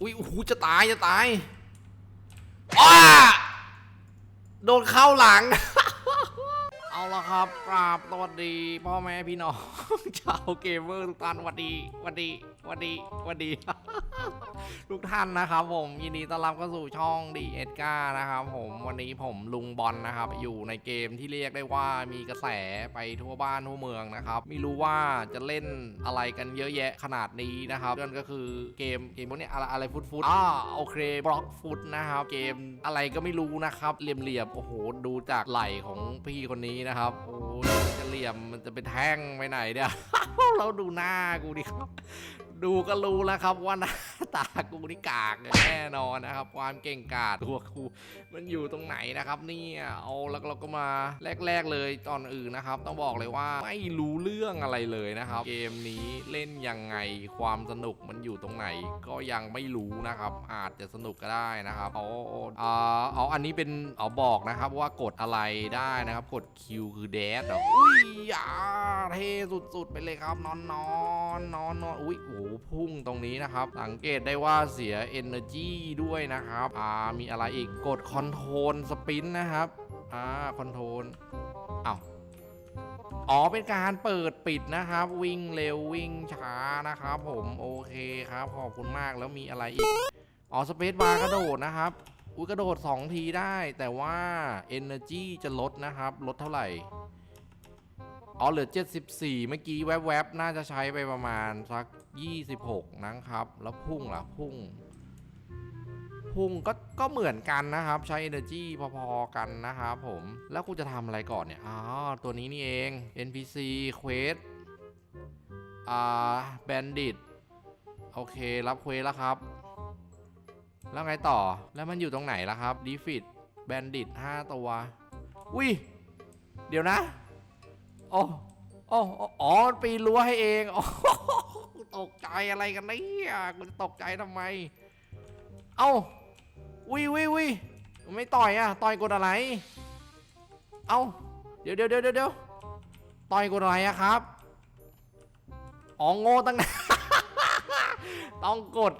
อุ้ยโอ้โหจะตายจะตายอ้าโดนเข้าหลัง เอาละครับกราบสวัสดี พ่อแม่พี่น้องชาวเกมเมอร์ทุกท่านสวัสดีสวัสดีสวัสดีสวัสดี ทุกท่านนะครับ ผมยินดีต้อนรับเข้าสู่ช่องดีเอ็ดก้านะครับ ผมวันนี้ผมลุงบอลนะครับ อยู่ในเกมที่เรียกได้ว่ามีกระแสไปทั่วบ้านทั่วเมืองนะครับไม่รู้ว่าจะเล่นอะไรกันเยอะแยะขนาดนี้นะครับนั่นก็คือเกมเกมพวกนี้อะไรอะไรฟุตฟุตอ่าโอเคบล็อกฟุตนะครับ เกมอะไรก็ไม่รู้นะครับเหลี่ยมๆโอ้โหดูจากไหล่ของพี่คนนี้นะครับโอ้จะเหลี่ยมมันจะเป็นแท่งไปไหนเนี่ยเราดูหน้ากูดิครับ ดูก็รู้แล้วครับว่าหน้าตากูนี่กากแน่นอนนะครับ ความเก่งกาจตัวกูมันอยู่ตรงไหนนะครับเนี่ยเอาแล้วเราก็มาแรก ๆเลยตอนอื่นนะครับ ต้องบอกเลยว่าไม่รู้เรื่องอะไรเลยนะครับ เกมนี้เล่นยังไงความสนุกมันอยู่ตรงไหน ก็ยังไม่รู้นะครับ อาจจะสนุกก็ได้นะครับเอาเอาเอาอันนี้เป็นเอาบอกนะครับว่ากดอะไรได้นะครับ กด Q คือแดดอุ้ยอ่าเท่สุดๆไปเลยครับนอนนอนนอนนอนอุ้ยโอ้พุ่งตรงนี้นะครับ สังเกตได้ว่าเสีย Energy ด้วยนะครับอ่ามีอะไรอีกกดคอนโทรลสปินนะครับอ่าคอนโทรลอ้าวอ๋อเป็นการเปิดปิดนะครับ วิ่งเร็ววิ่งช้านะครับ ผมโอเคครับ ขอบคุณมากแล้วมีอะไรอีกอ๋อสเปซบาร์กระโดดนะครับอุ้ยกระโดด 2 ทีได้ แต่ว่า Energy จะลดนะครับ ลดเท่าไหร่ อ๋อเหลือ 74 เมื่อกี้แวบๆ น่าจะใช้ไปประมาณสัก 26 นะครับ แล้วพุ่งล่ะพุ่ง พุ่งก็ก็เหมือนกันนะครับ ใช้ energy พอๆ กันนะครับผม แล้วกูจะทำอะไรก่อนเนี่ย อ๋อ ตัวนี้นี่เอง NPC quest อ่า bandit โอเค รับเควสแล้วครับ แล้วไงต่อแล้วมันอยู่ตรงไหนล่ะครับ defeat bandit 5 ตัวอุ้ยเดี๋ยวนะ โอ้โอ้โอ้อ๋อปีนรั้วให้เองอ้โหตกใจอะไรกันเนี่ยกูจะตกใจทำไม เอ้าวิวิวิไม่ต่อยอะต่อยกดอะไร เอ้าเดี๋ยวเดี๋ยวเดี๋ยวเดี๋ยวต่อยกดอะไรอะครับอ๋อโง่ตั้งต้องกด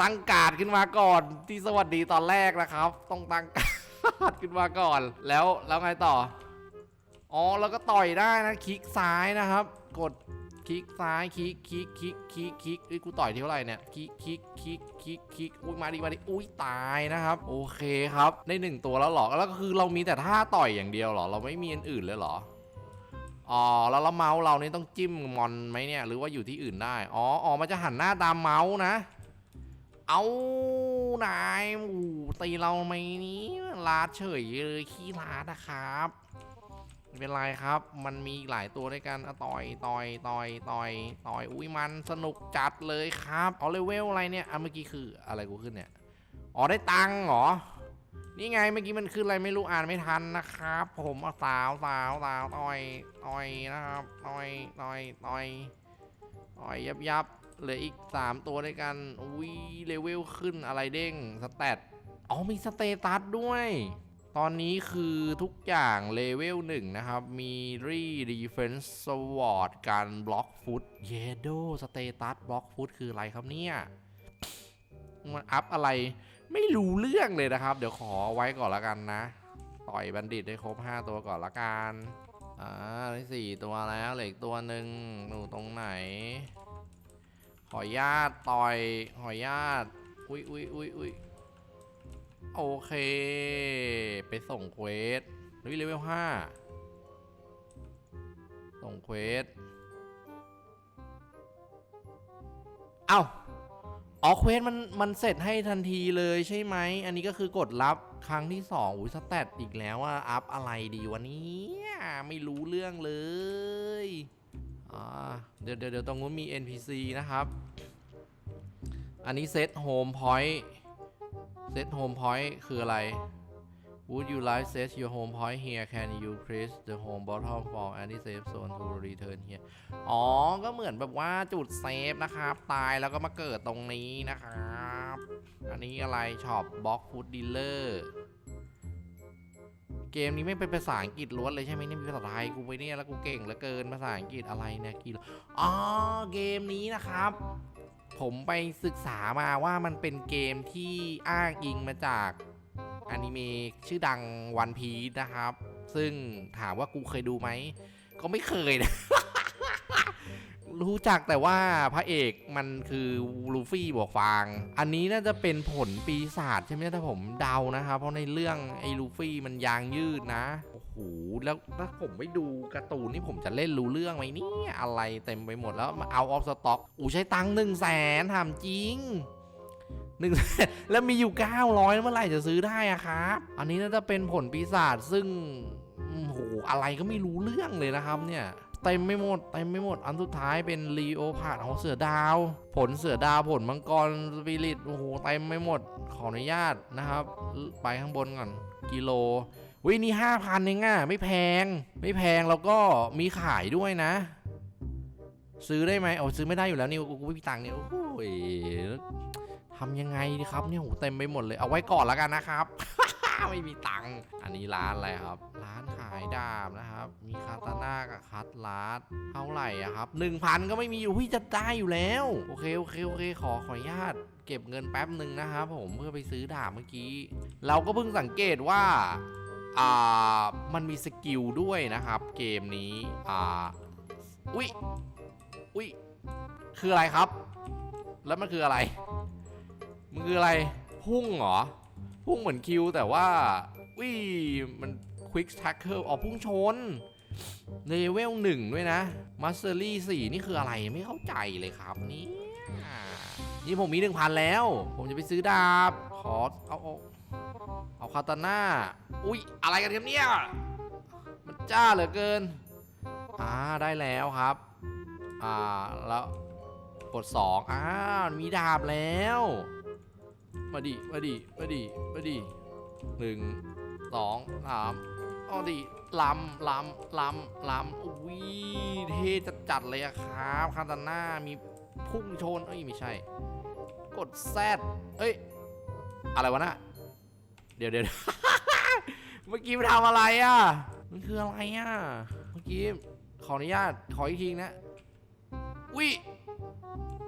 ตั้งการ์ดขึ้นมาก่อน ที่สวัสดีตอนแรกนะครับ ต้องตั้งการ์ดขึ้นมาก่อน แล้วแล้วไงต่อ อ๋อแล้วก็ต่อยได้นะคลิกซ้ายนะครับ กดคลิกซ้ายคลิกคลิกคลิกคลิกคลิกเอ้ยกูต่อยที่เท่าไหร่เนี่ยคลิกคลิกคลิกคลิกคลิกอุ้ยมาดิมาดิอุ้ยตายนะครับ โอเคครับได้หนึ่งตัวแล้วหรอแล้วก็คือเรามีแต่ท่าต่อยอย่างเดียวหรอ เราไม่มีอันอื่นเลยหรออ๋อแล้วแล้วเมาส์เรานี่ต้องจิ้มมอนไหมเนี่ย หรือว่าอยู่ที่อื่นได้อ๋ออ๋อมันจะหันหน้าตามเมาส์นะ เอานายอู้ตีเราไหมนี้ลาดเฉยเลยขี้ลาดนะครับ ไม่เป็นไรครับ มันมีหลายตัวด้วยกันอะต่อยต่อยต่อยต่อยต่อยอุ้ยมันสนุกจัดเลยครับเอาเลเวลอะไรเนี่ยอะเมื่อกี้คืออะไรกูขึ้นเนี่ยอ๋อได้ตังค์เหรอนี่ไงเมื่อกี้มันคืออะไรไม่รู้อ่านไม่ทันนะครับ ผมเอาสาวสาวสาวต่อยต่อยนะครับต่อยต่อยต่อยต่อยยับยับเหลืออีก 3 ตัวด้วยกันอุ้ยเลเวลขึ้นอะไรเด้งสแตทอ๋อมีสเตตัสด้วย ตอนนี้คือทุกอย่างเลเวลหนึ่งนะครับ มีรีดีเฟนส์สวอร์ดการบล็อกฟุตเยโดสเตตัสบล็อกฟุตคืออะไรครับเนี่ย มันอัพอะไรไม่รู้เรื่องเลยนะครับ เดี๋ยวขอไว้ก่อนละกันนะ ต่อยบัณฑิตได้ครบ 5 ตัวก่อนละกัน อ่าได้สี่ตัวแล้วเหลืออีกตัวหนึ่งอยู่ตรงไหน ขอญาตต่อย ขอญาตอุ้ยอุ้ยอุ้ยอุ้ย โอเค ไปส่งเควสนุ้ยเลเวลห้าส่งเควส เอ้าอ๋อเควสมันมันเสร็จให้ทันทีเลยใช่ไหม อันนี้ก็คือกดรับครั้งที่สองอุ้ยสแตทอีกแล้วว่าอัพอะไรดีวะเนี้ไม่รู้เรื่องเลยอ่าเดี๋ยวเดี๋ยวเดี๋ยวตรงนู้นมี NPC นะครับ อันนี้เซตโฮมพอยต์ เซตโฮมพอยต์คืออะไร Would you like set your home point here can you press the home button for any safe zone to return here อ๋อ ก็เหมือนแบบว่าจุดเซฟนะครับ ตายแล้วก็มาเกิดตรงนี้นะครับ อันนี้อะไรช็อปบล็อกฟูดดีลเลอร์เกมนี้ไม่เป็นภาษาอังกฤษล้วนเลยใช่ไหมเนี่ยมีภาษาไทยกูไปเนี่ยแล้วกูเก่งเหลือเกินภาษาอังกฤษอะไรเนี่ยกี่อ๋อเกมนี้นะครับ ผมไปศึกษามาว่ามันเป็นเกมที่อ้างอิงมาจากอนิเมะชื่อดังวันพีนะครับ ซึ่งถามว่ากูเคยดูไหม ก็ไม่เคยนะ รู้จักแต่ว่าพระเอกมันคือลูฟี่บวกฟาง อันนี้น่าจะเป็นผลปีศาจใช่ไหมถ้าผมเดานะครับ เพราะในเรื่องไอ้ลูฟี่มันยางยืดนะ โอ้โห แล้วถ้าผมไม่ดูการ์ตูนนี่ผมจะเล่นรู้เรื่องไหมเนี่ยอะไรเต็มไปหมดแล้วมาเอาออฟสต็อกอูใช้ตังค์หนึ่งแสนถามจริงหนึ่งแล้วมีอยู่ 900 เมื่อไหร่จะซื้อได้อะครับ อันนี้น่าจะเป็นผลปีศาจซึ่งโอ้โหอะไรก็ไม่รู้เรื่องเลยนะครับเนี่ย เต็มไม่หมดเต็มไม่หมด อันสุดท้ายเป็นรีโอพาดของเสือดาว ผลเสือดาวผลมังกรสปิริตโอ้โหเต็มไม่หมด ขออนุญาตนะครับ ไปข้างบนก่อนกิโลวินี่ห้าพันเองอะไม่แพง ไม่แพงแล้วก็มีขายด้วยนะ ซื้อได้ไหมโอ้ซื้อไม่ได้อยู่แล้วนี่กูกูไม่มีตังค์เนี่ยโอ้โหทำยังไงดีครับเนี่ยโหเต็มไปหมดเลยเอาไว้ก่อนแล้วกันนะครับ ไม่มีตังค์อันนี้ร้านอะไรครับ ร้านขายดาบนะครับ มีคาตาน่ากับคัตลาสเท่าไหร่อะครับหนึ่งพันก็ไม่มีอยู่พี่จะได้อยู่แล้ว โอเคโอเคโอเคขอขออนุญาตเก็บเงินแป๊บหนึ่งนะครับผมเพื่อไปซื้อดาบเมื่อกี้ เราก็เพิ่งสังเกตว่าอ่ามันมีสกิลด้วยนะครับ เกมนี้อ่าอุ้ยอุ้ยคืออะไรครับ แล้วมันคืออะไรมันคืออะไร พุ่งเหรอ พุ่งเหมือนคิวแต่ว่าอุ้ยมันควิกแท็กเกิลอ๋อพุ่งชนเลเวลหนึ่งด้วยนะมาสเตอรี่สี่นี่คืออะไรไม่เข้าใจเลยครับนี่นี่ผมมีหนึ่งพันแล้ว ผมจะไปซื้อดาบ ขอเอาเอาเอาคาตาน่าอุ้ยอะไรกันครับเนี่ย มันจ้าเหลือเกิน อ่าได้แล้วครับ อ่าแล้วกดสองอ่ามีดาบแล้ว มาดิมาดิมาดิมาดิหนึ่งสองสามเอาดิลำลำลำลำอุ้ยเท่จัดจัดๆเลยอะครับคาตาน่ามีพุ่งชนเอ้ยไม่ใช่ กดแซดเอ้ย อะไรวะน่ะเดี๋ยวเดี๋ยวเมื่อกี้ไปทำอะไรอะ มันคืออะไรอะ เมื่อกี้ขออนุญาตขออีกทีนะอุ้ย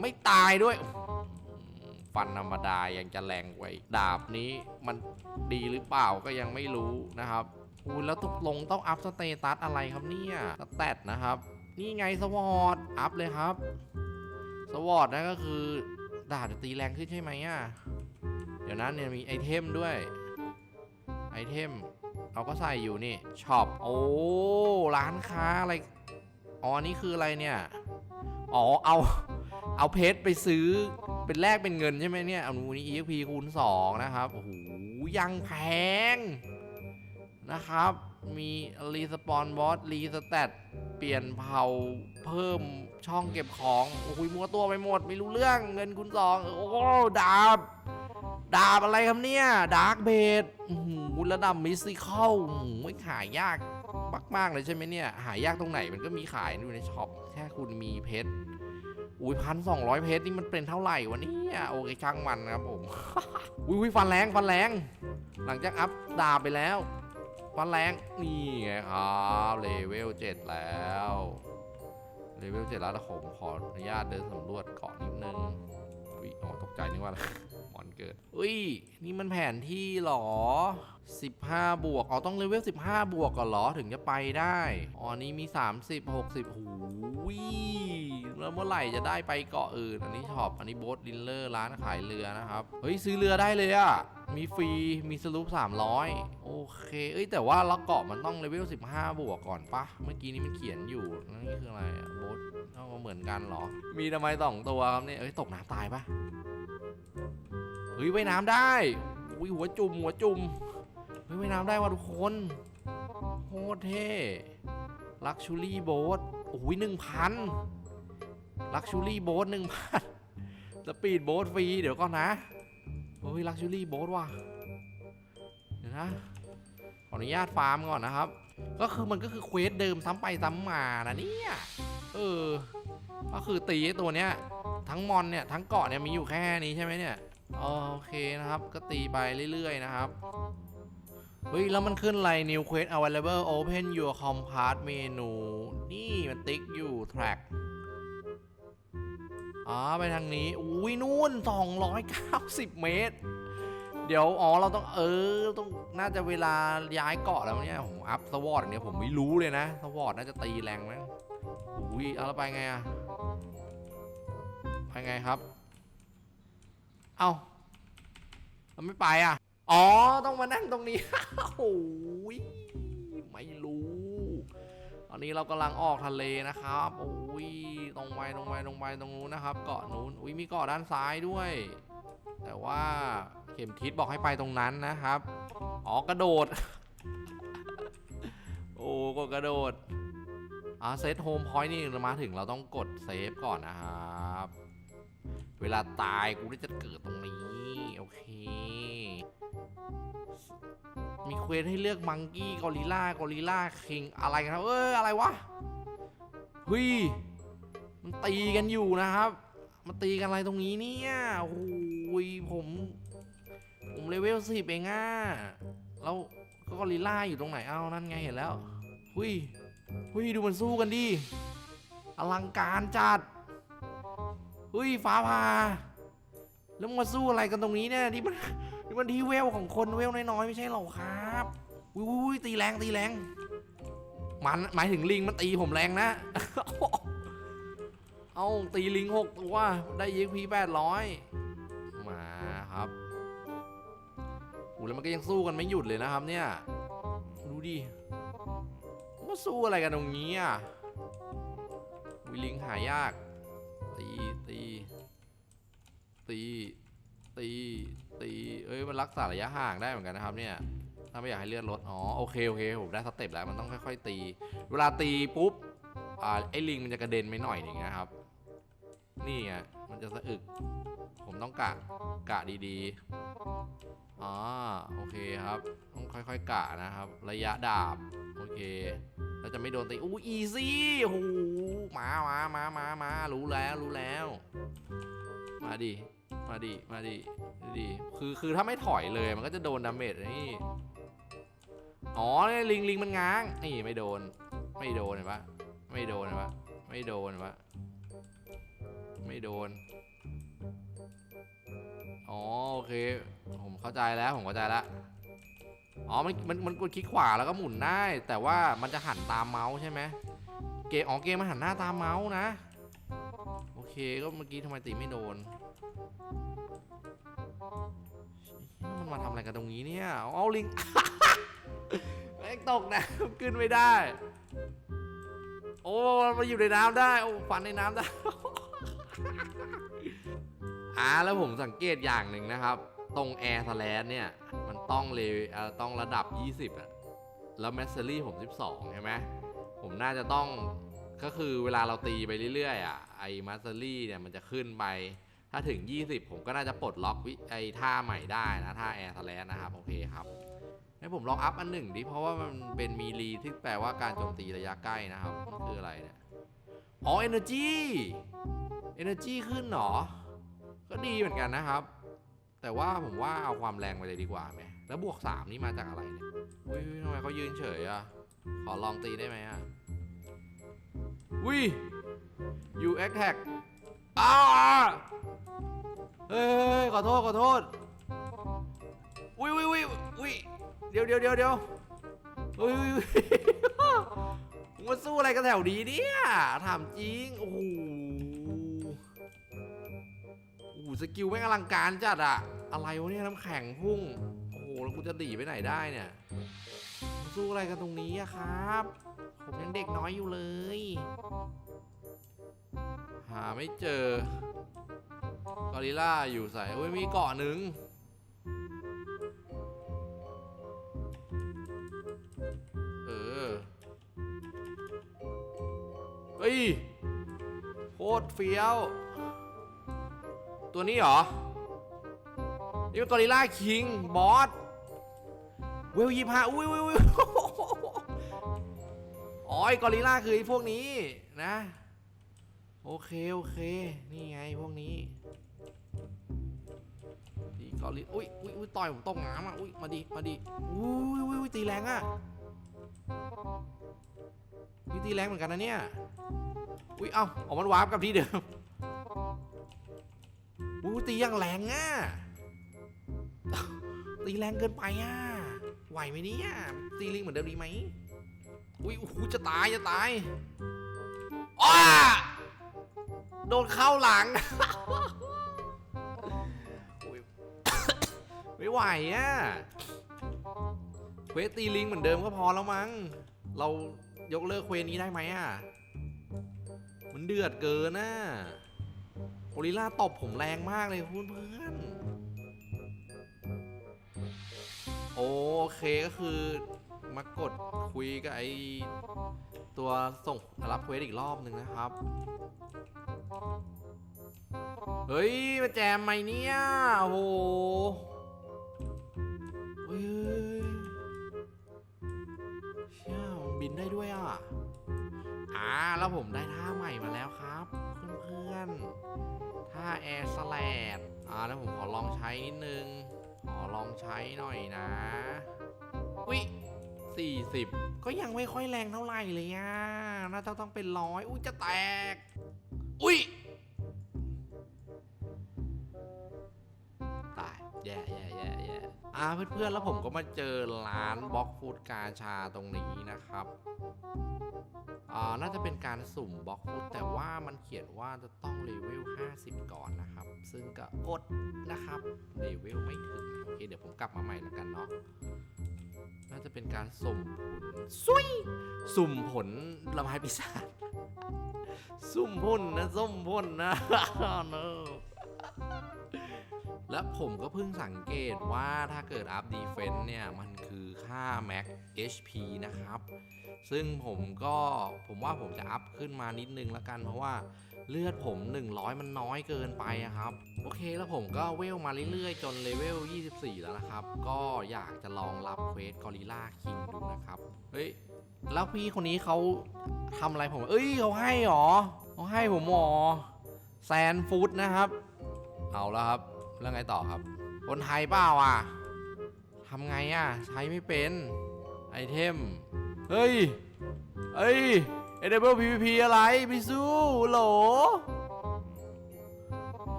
ไม่ตายด้วย ฟันธรรมดายังจะแรงไว้ดาบนี้มันดีหรือเปล่าก็ยังไม่รู้นะครับอุ้ยแล้วตกลงต้องอัพสเตตัสอะไรครับเนี่ยสแตทนะครับ นี่ไงสวอตอัพเลยครับ สวอตนั่นก็คือดาบจะตีแรงขึ้นใช่ไหมอะเดี๋ยวนั้นเนี่ยมีไอเทมด้วยไอเทมเราก็ใส่อยู่นี่ช็อปโอ้ร้านค้าอะไรอ๋อนี่คืออะไรเนี่ย อ๋อเอาเอาเพชรไปซื้อ เป็นแลกเป็นเงินใช่ไหมเนี่ยเอานูนี่ EXP คูณ2นะครับโอ้โหยังแพงนะครับ มีรีสปอนบอสรีสแตทเปลี่ยนเผาเพิ่มช่องเก็บของ โอ้โหมัวตัวไปหมด ไม่รู้เรื่องเงินคูณ2โอ้โหดาบ ดาบอะไรครับเนี่ย ดาร์กเบดระดับมิสซิคอลไม่ขายยากมาก ๆ เลยใช่ไหมเนี่ย หายากตรงไหนมันก็มีขายอยู่ในช็อปแค่คุณมีเพชร อุ้ยพันสองร้อยเพชรนี่มันเป็นเท่าไหร่วะเนี่ยโอเคช่างมันนะครับผมอุ้ยอุ้ยฟันแรงฟันแรง หลังจากอัพดาบไปแล้ว ฟันแรงนี่ไงครับเลเวลเจ็ดแล้วเลเวลเจ็ดแล้วผมขออนุญาตเดินสำรวจเกาะนิดนึงอุ้ยอ๋อตกใจนึกว่าอะไร เกิด อุ้ย นี่มันแผนที่หรอ 15 บวก อ๋อ ต้องเลเวล 15 บวกก่อนหรอ ถึงจะไปได้ อ๋อ นี่มี 30 60หูยแล้วเมื่อไหร่จะได้ไปเกาะอื่น อันนี้ช็อป อันนี้โบ๊ทดินเลอร์ ร้านขายเรือนะครับ เฮ้ย ซื้อเรือได้เลยอะมีฟรี มีสลูป300 โอเค เอ้ย แต่ว่าละเกาะมันต้องเลเวล 15 บวกก่อนปะ เมื่อกี้นี้มันเขียนอยู่ นี่คืออะไรอะโบ๊ทเอามาเหมือนกันหรอ มีทำไมสองตัวครับเนี่ยเอ้ย ตกน้ำตายปะ เฮ้ยว่ายน้ำได้อุ้ยหัวจุ่มหัวจุ่มเฮ้ยว่ายน้ำได้ว่ะทุกคนโคตรเท่ลักชูรี่โบ๊ทโอ้ยหนึ่งพันลักชูรี่โบ๊ทหนึ่งพันสปีดโบ๊ทฟรีเดี๋ยวก่อนนะเฮ้ยลักชูรี่โบ๊ทว่ะเดี๋ยวนะขออนุญาตฟาร์มก่อนนะครับ ก็คือมันก็คือเควสเดิมซ้ำไปซ้ำมานะเนี่ยเออก็คือตีตัวเนี้ยทั้งมอนเนี่ยทั้งเกาะเนี่ยมีอยู่แค่นี้ใช่ไหมเนี่ย โอเคนะครับ ก็ตีไปเรื่อยๆนะครับ เฮ้ย แล้วมันขึ้นอะไร new quest available open your compat menu นี่มันติ๊กอยู่ track อ๋อ ไปทางนี้ อุ้ยนู่น 290 เมตร เดี๋ยว อ๋อ เราต้องเออ ต้องน่าจะเวลาย้ายเกาะแล้วเนี่ยผมอัพสวอตเนี่ยผมไม่รู้เลยนะ สวอตน่าจะตีแรงมั้งอุ้ยเอาแล้วไปไงอะไปไงครับ เอาเราไม่ไปอะอ๋อ ต้องมานั่งตรงนี้ โอ้ยไม่รู้ตอนนี้เรากำลังออกทะเลนะครับ โอ้ย ตรงไปตรงไปตรงไปตรงนู้นนะครับ เกาะนู้น อุ้ย มีเกาะด้านซ้ายด้วย แต่ว่าเข็มทิศบอกให้ไปตรงนั้นนะครับ อ๋อ กระโดด โอ้กดกระโดด อ่าเซตโฮมพอยต์นี่เรามาถึงเราต้องกดเซฟก่อนนะครับ เวลาตายกูได้จะเกิดตรงนี้ โอเค มีเควสให้เลือกมังกี้กอริล่ากอริล่าคิงอะไรกันครับเอ้ยอะไรวะเฮ้ยมันตีกันอยู่นะครับมันตีกันอะไรตรงนี้เนี่ยโอ้โหผมผมเลเวลสิบเองอะแล้วก็กอริล่าอยู่ตรงไหนเอ้านั่นไงเห็นแล้วหุยหุยดูมันสู้กันดิอลังการจัด หุยฟ้าผ่าแล้วมาสู้อะไรกันตรงนี้เนี่ยที่มันนี่มันที่เวลของคนเวลน้อยๆไม่ใช่หรอครับอุ้ยตีแรงตีแรงมันหมายถึงลิงมันตีผมแรงนะ เอาตีลิงหกตัวได้ยีพีแปดร้อยมาครับอูแล้วมันก็ยังสู้กันไม่หยุดเลยนะครับเนี่ย ดูดิมาสู้อะไรกันตรงนี้อะวิลิงหายาก ตีตีตีตีตีเอ้ยมันรักษาระยะห่างได้เหมือนกันนะครับเนี่ยถ้าไม่อยากให้เลือดลดอ๋อโอเคโอเคผมได้สเต็ปแล้วมันต้องค่อยๆตี เวลาตีปุ๊บอ่าไอ้ลิงมันจะกระเด็นไปหน่อยหนึ่งนะครับ นี่ไงมันจะสะอึก ต้องกะกะดีๆอ๋อโอเคครับ ต้องค่อยๆกะนะครับ ระยะดาบ โอเคเราจะไม่โดนตีอู้อีซี่โอ้โหมามามามามารู้แล้วรู้แล้ว มาดิมาดิมาดิดูดิคือคือถ้าไม่ถอยเลยมันก็จะโดนดาเมจนี่อ๋อเนี่ยลิงลิงมันง้างนี่ไม่โดน ไม่โดนเห็นปะไม่โดนเห็นปะไม่โดนเห็นปะไม่โดน อ๋อโอเค ผมเข้าใจแล้วผมเข้าใจแล้วอ๋อมันมันมันกดคลิกขวาแล้วก็หมุนได้ แต่ว่ามันจะหันตามเมาส์ใช่ไหมเกมอ๋อเกมมันหันหน้าตามเมาส์นะ โอเคก็เมื่อกี้ทำไมตีไม่โดนมันมาทำอะไรกันตรงนี้เนี่ยเอาลิงแม่งตกนะขึ้นไม่ได้ โอ้มันมาอยู่ในน้ำได้ โอ้ฟันในน้ำได้ อ่าแล้วผมสังเกตอย่างหนึ่งนะครับ ตรงแอร์สแลนเนี่ย มันต้องเลยอ่าต้องระดับ 20อะแล้วแมสเซอรี่ผม 12 ใช่ไหมผมน่าจะต้องก็คือเวลาเราตีไปเรื่อยๆอะไอ้มาสเตอรี่เนี่ยมันจะขึ้นไป ถ้าถึง 20 ผมก็น่าจะปลดล็อกวิไอ้ท่าใหม่ได้นะท่าแอร์สแลนนะครับ โอเคครับให้ผมลองอัพอันหนึ่งดิเพราะว่ามันเป็นมีรีที่แปลว่าการโจมตีระยะใกล้นะครับ คืออะไรเนี่ย อ๋อ energy energy ขึ้นเหรอ ก็ดีเหมือนกันนะครับ แต่ว่าผมว่าเอาความแรงไปเลยดีกว่าไหมแล้วบวก 3 นี่มาจากอะไรเนี่ยอุ้ยทำไมเขายืนเฉยอะขอลองตีได้ไหมอะอุ้ย you attack อ้าเฮ้ยขอโทษขอโทษอุ้ยอุ้ยอุ้ยอุ้ยเดี๋ยวเดี๋ยวเดี๋ยวเดี๋ยวอุ้ยอุ้ยอุ้ยมึงมาสู้อะไรกันแถวนี้เนี่ยถามจริง โอ้โห หสกิลแม่งอลังการจัดอะอะไรวะเนี่ยน้ำแข็งพุ่ง โอ้โห แล้วกูจะดีไปไหนได้เนี่ยสู้อะไรกันตรงนี้อะครับ ผมยังเด็กน้อยอยู่เลย หาไม่เจอกอริล่าอยู่ใส่เว้ยมีเกาะหนึ่งเออเฮ้ยโคตรเฟี้ยว ตัวนี้เหรอ นี่เป็นกอริลล่าคิง บอส เวลยี่ห้าอุ้ยอุ้ยอุ้ยอ๋อไอ้กอริลล่าคือไอ้พวกนี้นะ โอเค โอเค นี่ไงพวกนี้ตีกอริอุ้ยอุ้ยอุ้ยต่อยผมตกน้ำอะอุ้ยมาดิมาดิอุ้ยอุ้ยอุ้ยตีแรงอะอุ้ยตีแรงเหมือนกันนะเนี่ย อุ้ย เอ้าออกมันวาร์ปกับที่เดิม อู้ตีอย่างแรงอะ ตีแรงเกินไปอะ ไหวไหมเนี่ย ตีลิงเหมือนเดิมดีไหม อุ้ยโอ้โหจะตายจะตายอ้าโดนเข้าหลังอุ๊ยไม่ไหวอะเควสตีลิงเหมือนเดิมก็พอแล้วมั้ง เรายกเลิกเควสนี้ได้ไหมอะ มันเดือดเกินน่ะโอริล่าตบผมแรงมากเลยเพื่อนเพื่อนโอเคก็คือมากดคุยกับไอตัวส่งรับเควสอีกรอบหนึ่งนะครับ เฮ้ย มาแจมไหมเนี่ย โอ้โหเฮ้ยเชี่ยบินได้ด้วยอะ อ่าแล้วผมได้ท่าใหม่มาแล้วครับ เพื่อนๆท่าแอร์สแลดอ่าแล้วผมขอลองใช้นิดนึง ขอลองใช้หน่อยนะวิสี่สิบก็ยังไม่ค่อยแรงเท่าไหร่เลยอะน่าจะต้องเป็นร้อยอุ้ยจะแตก อุ้ย แย่แย่แย่แย่อ่าเพื่อนๆแล้วผมก็มาเจอร้านบล็อกฟูดกาชาตรงนี้นะครับอ่าน่าจะเป็นการสุ่มบล็อกฟุตแต่ว่ามันเขียนว่าจะต้องเลเวล 50 ก่อนนะครับ ซึ่งก็อดนะครับเลเวลไม่ถึงโอเคเดี๋ยวผมกลับมาใหม่แล้วกันเนาะน่าจะเป็นการสุ่มผลซุยสุ่มผลระบายปีศาจสุ่มพ่นนะสุ่มพ่นนะเนอะ และผมก็เพิ่งสังเกตว่าถ้าเกิดอัพดีเฟน s ์เนี่ย มันคือค่า Max HP นะครับ ซึ่งผมก็ผมว่าผมจะอัพขึ้นมานิดนึงล้วกัน เพราะว่าเลือดผม 100 มันน้อยเกินไปอะครับ โอเคแล้วผมก็เวลมาเรื่อยๆ จนเลเวล 24 แล้วนะครับ ก็อยากจะลองรับเควสกอริล่าคิงดูนะครับ เฮ้ย แล้วพี่คนนี้เขาทำอะไรผม เอ้ยเขาให้หรอเขาให้ผมหรอแซนฟู้ดนะครับ เอาแล้วครับ แล้วไงต่อครับ คนไทยเปล่าอะทำไงอะ ใช้ไม่เป็น ไอเทม เฮ้ย เฮ้ยเอเดเบิลพีพีอะไรพี่สู้โหล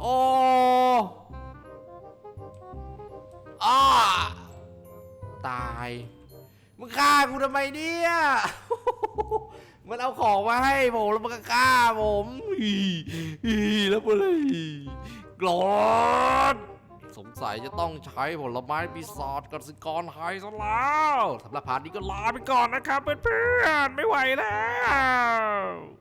โอ้อ้าตาย มึงฆ่ากูทำไมเนี่ย มันเอาของมาให้ผมแล้วมันก็ฆ่าผมอีอีแล้วมันเลย กรอดสงสัยจะต้องใช้ผลไม้ปีศาจกสิกรไฮซะแล้วสำหรับพาร์ทนี้ก็ลาไปก่อนนะครับเพื่อนๆไม่ไหวแล้ว